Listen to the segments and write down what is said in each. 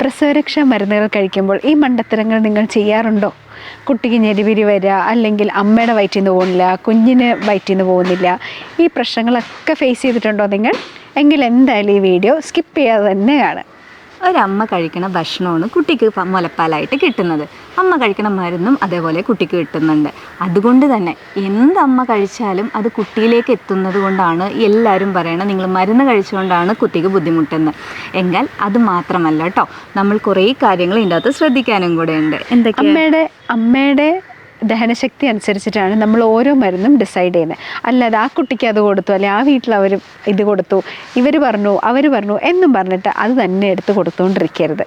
പ്രസവരക്ഷാ മരുന്നുകൾ കഴിക്കുമ്പോൾ ഈ മണ്ടത്തരങ്ങൾ നിങ്ങൾ ചെയ്യാറുണ്ടോ? കുട്ടിക്ക് ഞെരിവിരി വരിക അല്ലെങ്കിൽ അമ്മയുടെ വയറ്റിൽ നിന്ന് പോകുന്നില്ല കുഞ്ഞിന് വയറ്റിൽ നിന്ന് പോകുന്നില്ല ഈ പ്രശ്നങ്ങളൊക്കെ ഫേസ് ചെയ്തിട്ടുണ്ടോ നിങ്ങൾ? എങ്കിൽ എന്തായാലും ഈ വീഡിയോ സ്കിപ്പ് ചെയ്യാതെ തന്നെ ഒരമ്മ കഴിക്കണ ഭക്ഷണമാണ് കുട്ടിക്ക് മുലപ്പാലായിട്ട് കിട്ടുന്നത്. അമ്മ കഴിക്കണ മരുന്നും അതേപോലെ കുട്ടിക്ക് കിട്ടുന്നുണ്ട്. അതുകൊണ്ട് തന്നെ എന്ത് അമ്മ കഴിച്ചാലും അത് കുട്ടിയിലേക്ക് എത്തുന്നത് കൊണ്ടാണ് എല്ലാവരും പറയണത്. നിങ്ങൾ മരുന്ന് കഴിച്ചുകൊണ്ടാണ് കുട്ടിക്ക് ബുദ്ധിമുട്ടെന്ന്. എങ്കിൽ അത് മാത്രമല്ല കേട്ടോ നമ്മൾ കുറേ കാര്യങ്ങൾ ഇതിന്റെ അകത്ത് ശ്രദ്ധിക്കാനും കൂടെ ഉണ്ട്. എന്തൊക്കെയാണ് അമ്മയുടെ അമ്മയുടെ ദഹനശക്തി അനുസരിച്ചിട്ടാണ് നമ്മൾ ഓരോ മരുന്നും ഡിസൈഡ് ചെയ്യുന്നത് അല്ലാതെ ആ കുട്ടിക്ക് അത് കൊടുത്തു അല്ലെ ആ വീട്ടിൽ അവർ ഇത് കൊടുത്തു ഇവർ പറഞ്ഞു അവർ പറഞ്ഞു എന്നും പറഞ്ഞിട്ട് അത് തന്നെ എടുത്ത് കൊടുത്തുകൊണ്ടിരിക്കരുത്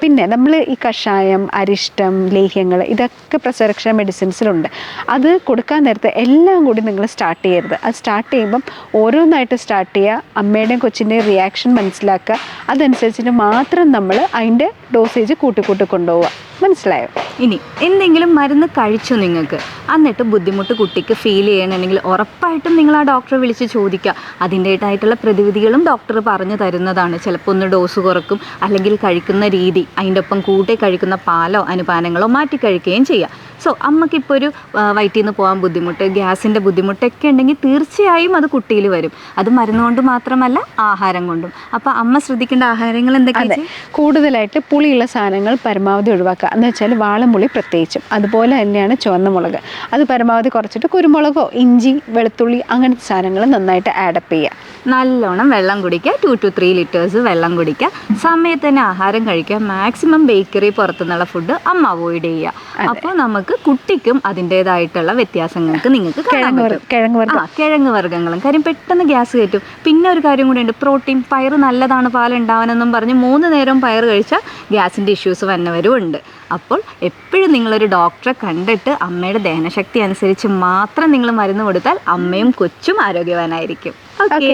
പിന്നെ നമ്മൾ ഈ കഷായം അരിഷ്ടം ലേഹ്യങ്ങൾ ഇതൊക്കെ പ്രസവരക്ഷാ മെഡിസിൻസിലുണ്ട്. അത് കൊടുക്കാൻ നേരത്തെ എല്ലാം കൂടി നിങ്ങൾ സ്റ്റാർട്ട് ചെയ്യരുത്. അത് സ്റ്റാർട്ട് ചെയ്യുമ്പം ഓരോന്നായിട്ട് സ്റ്റാർട്ട് ചെയ്യുക അമ്മയുടെയും കൊച്ചിന്റെയും റിയാക്ഷൻ മനസ്സിലാക്കുക. അതനുസരിച്ചിട്ട് മാത്രം നമ്മൾ അതിന്റെ ഡോസേജ് കൂട്ടിക്കൂട്ടി കൂട്ടി കൊണ്ടുപോവുക. മനസ്സിലായോ? ഇനി എന്തെങ്കിലും മരുന്ന് കഴിച്ചു നിങ്ങൾക്ക്? എന്നിട്ട് ബുദ്ധിമുട്ട് കുട്ടിക്ക് ഫീൽ ചെയ്യണമെങ്കിൽ ഉറപ്പായിട്ടും നിങ്ങൾ ആ ഡോക്ടറെ വിളിച്ച് ചോദിക്കുക. അതിന്റെതായിട്ടുള്ള പ്രതിവിധികളും ഡോക്ടർ പറഞ്ഞു തരുന്നതാണ്. ചിലപ്പോൾ ഒന്ന് ഡോസ് കുറക്കും അല്ലെങ്കിൽ കഴിക്കുന്ന രീതി അതിന്റെ ഒപ്പം കൂട്ടി കഴിക്കുന്ന പാലോ അനുപാനങ്ങളോ മാറ്റി കഴിക്കുകയും ചെയ്യാം. സോ അമ്മയ്ക്കിപ്പോൾ ഒരു വയറ്റിൽ നിന്ന് പോകാൻ ബുദ്ധിമുട്ട് ഗ്യാസിന്റെ ബുദ്ധിമുട്ടൊക്കെ ഉണ്ടെങ്കിൽ തീർച്ചയായും അത് കുട്ടിയിൽ വരും. അത് മരുന്ന് കൊണ്ട് മാത്രമല്ല ആഹാരം കൊണ്ടും. അപ്പോൾ അമ്മ ശ്രദ്ധിക്കേണ്ട ആഹാരങ്ങൾ എന്തൊക്കെയാണ് കൂടുതലായിട്ട് പുളിയുള്ള സാധനങ്ങൾ പരമാവധി ഒഴിവാക്കുക. എന്ന് വെച്ചാൽ വാളംപുളി പ്രത്യേകിച്ചും. അതുപോലെ തന്നെയാണ് ചുവന്ന മുളക്. അത് പരമാവധി കുറച്ചിട്ട് കുരുമുളകോ ഇഞ്ചി വെളുത്തുള്ളി അങ്ങനത്തെ സാധനങ്ങൾ നന്നായിട്ട് ആഡപ്പ് ചെയ്യുക. നല്ലോണം വെള്ളം കുടിക്കുക. ടു ടു ത്രീ ലിറ്റേഴ്സ് വെള്ളം കുടിക്കുക. സമയത്ത് തന്നെ ആഹാരം കഴിക്കുക. മാക്സിമം ബേക്കറി പുറത്തുനിന്നുള്ള ഫുഡ് അമ്മ അവോയ്ഡ് ചെയ്യുക. അപ്പോൾ നമുക്ക് കുട്ടിക്കും അതിന്റെതായിട്ടുള്ള വ്യത്യാസങ്ങൾക്ക് നിങ്ങൾക്ക് കിഴങ്ങ് ആ കിഴങ്ങ് വർഗങ്ങളും. കാര്യം പെട്ടെന്ന് ഗ്യാസ് കയറ്റും. പിന്നെ ഒരു കാര്യം കൂടി ഉണ്ട്. പ്രോട്ടീൻ പയർ നല്ലതാണ് പാലുണ്ടാവാനെന്നും പറഞ്ഞ് മൂന്ന് നേരം പയർ കഴിച്ചാൽ ഗ്യാസിന്റെ ഇഷ്യൂസ് വന്നവരും ഉണ്ട്. അപ്പോൾ എപ്പോഴും നിങ്ങളൊരു ഡോക്ടറെ കണ്ടിട്ട് അമ്മയുടെ ദഹനശക്തി അനുസരിച്ച് മാത്രം നിങ്ങൾ മരുന്ന് കൊടുത്താൽ അമ്മയും കൊച്ചും ആരോഗ്യവാനായിരിക്കും. ഓക്കെ